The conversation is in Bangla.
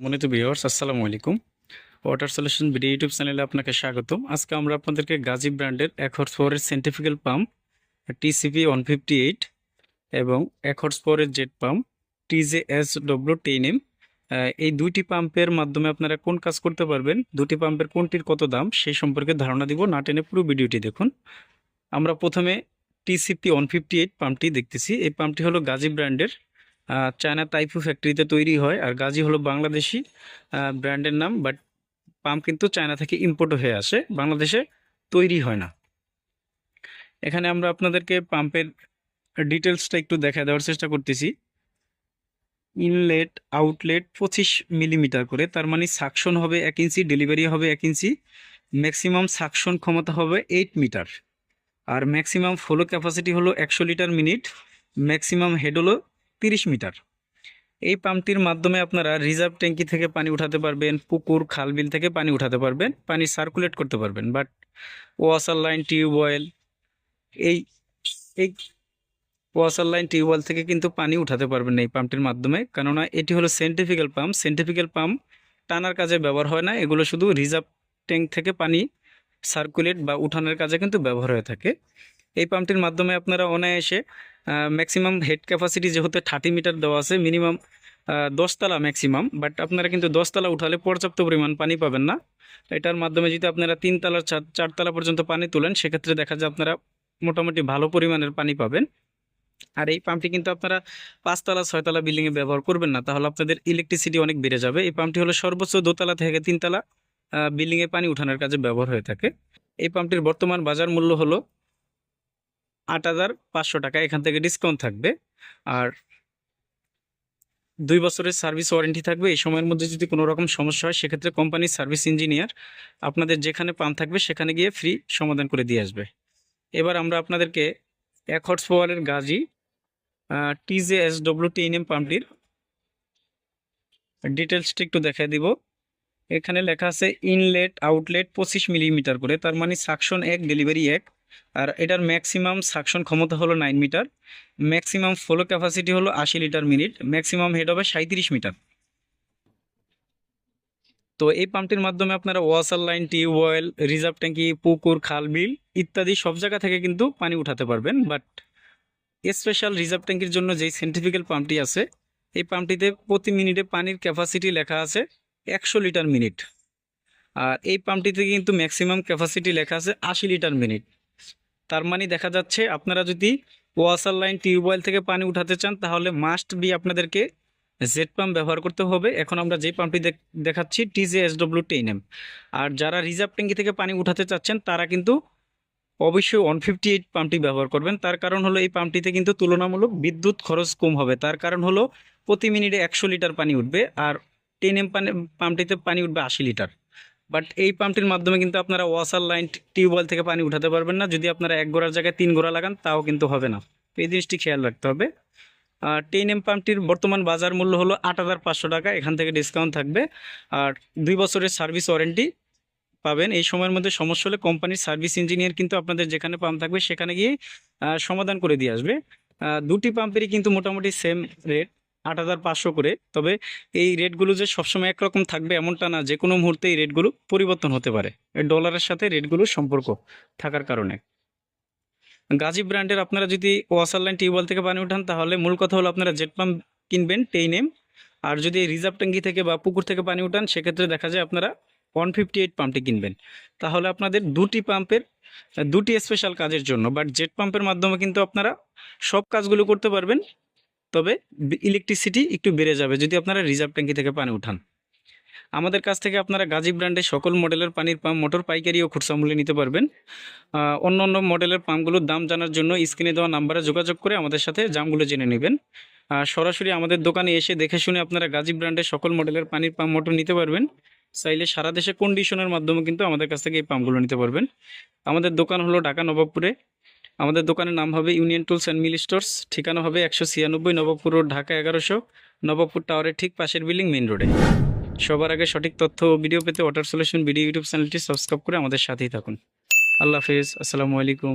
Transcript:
মনিত ভিউয়ার্স, আসসালামু আলাইকুম। ওয়াটার সলিউশন ভিডিও ইউটিউব চ্যানেলে আপনাকে স্বাগতম। আজকে আমরা আপনাদেরকে গাজী ব্র্যান্ডের এক হর্স পাওয়ারের centrifugal pump TCP one fifty eight এবং এক হর্স পাওয়ারের jet pump TJ S W ten M এই দুইটি পাম্পের মাধ্যমে আপনারা কোন কাজ করতে পারবেন, দুটি পাম্পের কোনটির কত দাম, সেই সম্পর্কে ধারণা দিব। না টেনে পুরো ভিডিওটি দেখুন। আমরা প্রথমে টিসিপি ওয়ান ফিফটি এইট পাম্পটি দেখতেছি। এই পাম্পটি হলো গাজী ব্র্যান্ডের চায়না তাইফু ফ্যাক্টরিতে তৈরি হয় আর গাজী হলো বাংলাদেশি ব্র্যান্ডের নাম বাট পাম্প কিন্তু চায়না থেকে ইম্পোর্ট হয়ে আসে, বাংলাদেশে তৈরি হয় না। এখানে আমরা আপনাদেরকে পাম্পের ডিটেলসটা একটু দেখা দেওয়ার চেষ্টা করতেছি। ইনলেট আউটলেট পঁচিশ মিলিমিটার করে, তার মানে সাকশন হবে এক ইঞ্চি ডেলিভারি হবে এক ইঞ্চি ম্যাক্সিমাম সাকশন ক্ষমতা হবে এইট মিটার আর ম্যাক্সিমাম ফ্লো ক্যাপাসিটি হলো একশো লিটার মিনিট ম্যাক্সিমাম হেড হলো তিরিশ মিটার। এই পাম্পটির মাধ্যমে আপনারা রিজার্ভ ট্যাঙ্কি থেকে পানি উঠাতে পারবেন, পুকুর খালবিল থেকে পানি উঠাতে পারবেন, পানি সার্কুলেট করতে পারবেন। বাট ওয়াসার লাইন টিউবওয়েল এই এই ওয়াসার লাইন টিউবওয়েল থেকে কিন্তু পানি উঠাতে পারবেন এই পাম্পটির মাধ্যমে। কেননা এটি হলো সেন্টিফিক্যাল পাম্প সেন্টিফিক্যাল পাম্প টানার কাজে ব্যবহার হয় না। এগুলো শুধু রিজার্ভ ট্যাঙ্ক থেকে পানি সার্কুলেট বা উঠানোর কাজে কিন্তু ব্যবহার হয়ে থাকে। এই পাম্পটির মাধ্যমে আপনারা অনায়াসে ম্যাক্সিমাম হেড ক্যাপাসিটি যেহেতু থার্টি মিটার দেওয়া আছে মিনিমাম দশতলা ম্যাক্সিমাম বাট আপনারা কিন্তু দশতলা উঠালে পর্যাপ্ত পরিমাণ পানি পাবেন না। এটার মাধ্যমে যদি আপনারা তিনতলা চার, চারতলা পর্যন্ত পানি তোলেন, সেক্ষেত্রে দেখা যায় আপনারা মোটামুটি ভালো পরিমাণের পানি পাবেন। আর এই পাম্পটি কিন্তু আপনারা পাঁচতলা, ছয়তলা বিল্ডিংয়ে ব্যবহার করবেন না, তাহলে আপনাদের ইলেকট্রিসিটি অনেক বেড়ে যাবে। এই পাম্পটি হলো সর্বোচ্চ দোতলা থেকে তিনতলা বিল্ডিংয়ে পানি উঠানোর কাজে ব্যবহার হয়ে থাকে। এই পাম্পটির বর্তমান বাজার মূল্য হলো আট হাজার পাঁচশো টাকা, এখান থেকে ডিসকাউন্ট থাকবে। আর দুই বছরের সার্ভিস ওয়ারেন্টি থাকবে। এই সময়ের মধ্যে যদি কোনো রকম সমস্যা হয়, সেক্ষেত্রে কোম্পানির সার্ভিস ইঞ্জিনিয়ার আপনাদের যেখানে পাম্প থাকবে, সেখানে গিয়ে ফ্রি সমাধান করে দিয়ে আসবে। এবার আমরা আপনাদেরকে এক হর্স পাওয়ারের Gazi TJ S W T M পাম্পটির ডিটেলসটি একটু দেখাই দিব। এখানে লেখা আছে ইনলেট আউটলেট পঁচিশ মিলিমিটার করে, তার মানে সাকশন এক ডেলিভারি এক। আর এটার ম্যাক্সিমাম সাকশন ক্ষমতা হলো nine metre maximum flow capacity হলো আশি লিটার মিনিট ম্যাক্সিমাম হেড হবে সাঁত্রিশ মিটার তো এই পাম্পটির মাধ্যমে আপনারা ওয়াসার লাইন টিউবওয়েল রিজার্ভ ট্যাঙ্কি পুকুর, খাল, বিল ইত্যাদি সব জায়গা থেকে কিন্তু পানি উঠাতে পারবেন। বাট স্পেশাল রিজার্ভ ট্যাঙ্কির জন্য যেই সেন্টিফিক্যাল পাম্পটি আছে, এই পাম্পটিতে প্রতি মিনিটে পানির ক্যাপাসিটি লেখা আছে একশো লিটার মিনিট আর এই পাম্পটিতে কিন্তু ম্যাক্সিমাম ক্যাপাসিটি লেখা আছে আশি লিটার মিনিট তার মানে দেখা যাচ্ছে আপনারা যদি ওয়াসার লাইন টিউবওয়েল থেকে পানি উঠাতে চান, তাহলে মাস্ট বি আপনাদেরকে জেড পাম্প ব্যবহার করতে হবে। এখন আমরা যে পাম্পটি দেখ- দেখাচ্ছি TJ S W ten M R যারা রিজার্ভ ট্যাঙ্কি থেকে পানি উঠাতে চাচ্ছেন, তারা কিন্তু অবশ্যই ওয়ান ফিফটি এইট পাম্পটি ব্যবহার করবেন। তার কারণ হলো এই পাম্পটিতে কিন্তু তুলনামূলক বিদ্যুৎ খরচ কম হবে। তার কারণ হলো প্রতি মিনিটে একশো লিটার পানি উঠবে, আর টেন এম পানি পাম্পটিতে পানি উঠবে আশি লিটার। বাট এই পাম্পটির মাধ্যমে কিন্তু আপনারা ওয়াসার লাইন টিউবওয়েল থেকে পানি উঠাতে পারবেন না। যদি আপনারা এক গোড়ার জায়গায় তিন গোড়া লাগান, তাও কিন্তু হবে না। এই জিনিসটি খেয়াল রাখতে হবে। আর টেন এম পাম্পটির বর্তমান বাজার মূল্য হলো আট হাজার পাঁচশো টাকা। এখান থেকে ডিসকাউন্ট থাকবে। আর দুই বছরের সার্ভিস ওয়ারেন্টি পাবেন। এই সময়ের মধ্যে সমস্যা হলে কোম্পানির সার্ভিস ইঞ্জিনিয়ার কিন্তু আপনাদের যেখানে পাম্প থাকবে, সেখানে গিয়ে সমাধান করে দিয়ে আসবে। দুটি পাম্পেরই কিন্তু মোটামুটি সেম রেট আট হাজার পাঁচশো করে। তবে এই রেটগুলো যে সবসময় একরকম থাকবে এমনটা না যে কোনো মুহূর্তে এই রেটগুলো পরিবর্তন হতে পারে। ডলারের সাথে রেটগুলোর সম্পর্ক থাকার কারণে। গাজী ব্র্যান্ডের আপনারা যদি ওয়াসার লাইন টিউবওয়েল থেকে পানি উঠান, তাহলে মূল কথা হলো আপনারা জেট পাম্প কিনবেন টেইন এম আর যদি রিজার্ভ ট্যাঙ্কি থেকে বা পুকুর থেকে পানি উঠান, সেক্ষেত্রে দেখা যায় আপনারা ওয়ান ফিফটি এইট পাম্পটি কিনবেন। তাহলে আপনাদের দুটি পাম্পের দুটি স্পেশাল কাজের জন্য বাট জেট পাম্পের মাধ্যমে কিন্তু আপনারা সব কাজগুলো করতে পারবেন। তবে ইলেকট্রিসিটি একটু বেড়ে যাবে। যদি আপনারা রিজার্ভ ট্যাঙ্কি থেকে পানি উঠান। আমাদের কাছ থেকে আপনারা গাজী ব্র্যান্ডের সকল মডেলের পানির পাম্প মোটর পাইকারি ও খুচরা মূল্যে নিতে পারবেন। অন্য অন্য মডেলের পাম্পগুলোর দাম জানার জন্য স্ক্রিনে দেওয়া নাম্বারে যোগাযোগ করে আমাদের সাথে দামগুলো জেনে নেবেন। সরাসরি আমাদের দোকানে এসে দেখে শুনে আপনারা গাজী ব্র্যান্ডের সকল মডেলের পানির পাম্প মোটর নিতে পারবেন। চাইলে সারা দেশে কন্ডিশনের মাধ্যমে কিন্তু আমাদের কাছ থেকে এই পাম্পগুলো নিতে পারবেন। আমাদের দোকান হলো ঢাকা নবাবপুরে আমাদের দোকানের নাম হবে union tools and mill stores. ঠিকানা হবে একশো ছিয়ানব্বই নবপুর রোড, ঢাকা এগারোশো নবপুর টাওয়ারের ঠিক পাশের বিল্ডিং মেন রোডে। সবার আগে সঠিক তথ্য ও ভিডিও পেতে ওয়াটার সলিউশন ভিডিও ইউটিউব চ্যানেলটি সাবস্ক্রাইব করে আমাদের সাথেই থাকুন। আল্লাহ হাফিজ, আসসালামু আলাইকুম।